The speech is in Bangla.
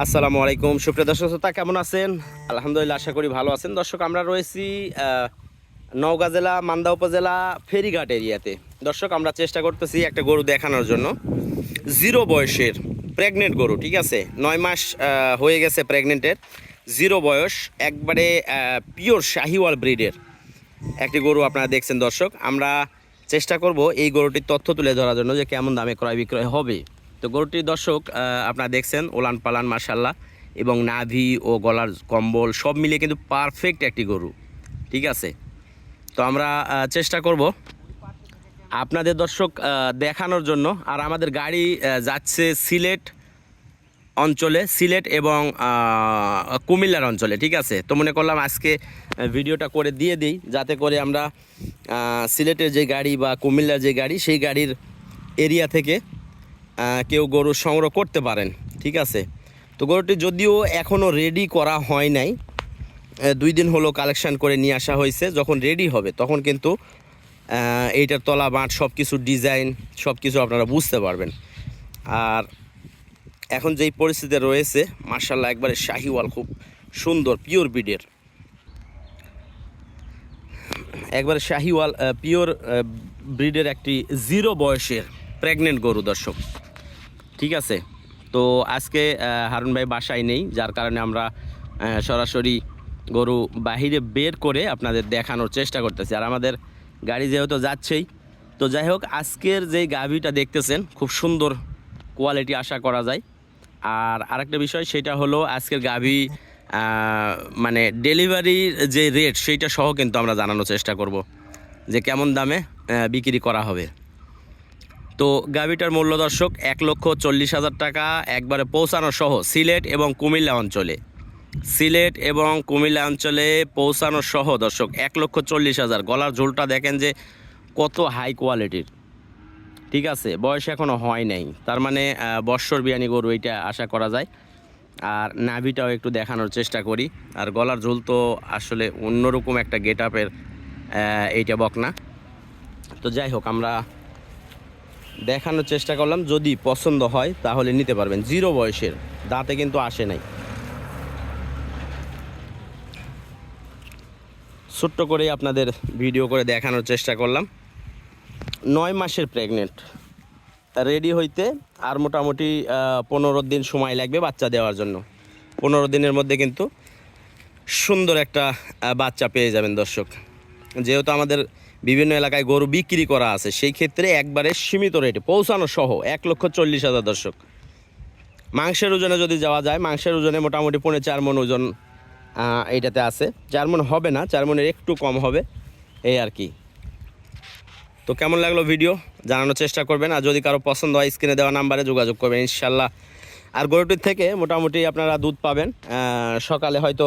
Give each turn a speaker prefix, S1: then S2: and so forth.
S1: আসসালামু আলাইকুম। সুপ্রিয় দর্শক শ্রোতা, কেমন আছেন? আলহামদুলিল্লাহ, আশা করি ভালো আছেন। দর্শক, আমরা রয়েছি নওগাঁ জেলা, মান্দা উপজেলা, ফেরিঘাট এরিয়াতে। দর্শক, আমরা চেষ্টা করতেছি একটা গরু দেখানোর জন্য। জিরো বয়সের প্রেগনেন্ট গরু, ঠিক আছে? নয় মাস হয়ে গেছে প্রেগনেন্টের। জিরো বয়স, একবারে পিওর শাহিওয়াল ব্রিডের একটি গরু আপনারা দেখছেন দর্শক। আমরা চেষ্টা করব এই গরুটির তথ্য তুলে ধরার জন্য যে কেমন দামে ক্রয় বিক্রয় হবে। তো গরুটির দর্শক আপনারা দেখছেন, ওলান পালান মার্শাল্লাহ এবং নাভি ও গলার কম্বল সব মিলিয়ে কিন্তু পারফেক্ট একটি গরু, ঠিক আছে? তো আমরা চেষ্টা করব আপনাদের দর্শক দেখানোর জন্য। আর আমাদের গাড়ি যাচ্ছে সিলেট অঞ্চলে, সিলেট এবং কুমিল্লার অঞ্চলে, ঠিক আছে? তো মনে করলাম আজকে ভিডিওটা করে দিয়ে দিই, যাতে করে আমরা সিলেটের যে গাড়ি বা কুমিল্লার যে গাড়ি, সেই গাড়ির এরিয়া থেকে কেউ গরু সংগ্রহ করতে পারেন, ঠিক আছে? তো গরুটি যদিও এখনও রেডি করা হয় নাই দুই দিন হলো কালেকশান করে নিয়ে আসা হয়েছে, যখন রেডি হবে, তখন কিন্তু এইটার তলা, বাঁট সব কিছু ডিজাইন সব কিছু আপনারা বুঝতে পারবেন। আর এখন যেই পরিস্থিতি রয়েছে মার্শাল্লাহ একবারে শাহিওয়াল, খুব সুন্দর পিওর ব্রিডের একবারে শাহিওয়াল পিওর ব্রিডের একটি জিরো বয়সের প্রেগনেন্ট গরু, দর্শক। ঠিক আছে। তো আজকে হারুন ভাই বাসায় নেই, যার কারণে আমরা সরাসরি গরু বাহিরে বের করে আপনাদের দেখানোর চেষ্টা করতেছি। আর আমাদের গাড়ি যেহেতু যাচ্ছেই, তো যাই হোক, আজকের যে গাভিটা দেখতেছেন, খুব সুন্দর কোয়ালিটি আশা করা যায়। আর আরেকটা বিষয়, সেটা হলো আজকের গাভি মানে ডেলিভারির যে রেট সেইটা সহ কিন্তু আমরা জানানোর চেষ্টা করব যে কেমন দামে বিক্রি করা হবে। তো গাভিটার মূল্য দর্শক, এক লক্ষ চল্লিশ হাজার টাকা একবারে পৌঁছানো সহ সিলেট এবং কুমিল্লা অঞ্চলে। সিলেট এবং কুমিল্লা অঞ্চলে পৌঁছানো সহ দর্শক, এক লক্ষ চল্লিশ হাজার। গলার ঝোলটা দেখেন যে কত হাই কোয়ালিটির ঠিক আছে, বয়স এখনও হয় নাই। তার মানে বৎসর বিয়ানি গরু এইটা আশা করা যায়। আর নাভিটাও একটু দেখানোর চেষ্টা করি। আর গলার ঝোল তো আসলে অন্যরকম একটা গেট আপের এইটা বকনা। তো যাই হোক, আমরা দেখানোর চেষ্টা করলাম। যদি পছন্দ হয়, তাহলে নিতে পারবেন। জিরো বয়সের, দাঁতে কিন্তু আসে নাই। ছোট্ট করে আপনাদের ভিডিও করে দেখানোর চেষ্টা করলাম। নয় মাসের প্রেগনেন্ট রেডি হইতে আর মোটামুটি পনেরো দিন সময় লাগবে বাচ্চা দেওয়ার জন্য। পনেরো দিনের মধ্যে কিন্তু সুন্দর একটা বাচ্চা পেয়ে যাবেন দর্শক। যেহেতু আমাদের বিভিন্ন এলাকায় গরু বিক্রি করা আছে। সেই ক্ষেত্রে একবারে সীমিত রেটে পৌঁছানো সহ এক লক্ষ চল্লিশ হাজার দর্শক। মাংসের ওজনে যদি যাওয়া যায়, মাংসের ওজনে মোটামুটি পৌনে চার মন ওজন এইটাতে আছে। চার মন হবে না, চার মনের একটু কম হবে, এই আর কি। তো কেমন লাগল ভিডিও জানানোর চেষ্টা করবেন। আর যদি কারও পছন্দ হয় স্ক্রিনে দেওয়া নাম্বারে যোগাযোগ করবেন, ইনশাল্লাহ। আর গরুটির থেকে মোটামুটি আপনারা দুধ পাবেন। সকালে হয়তো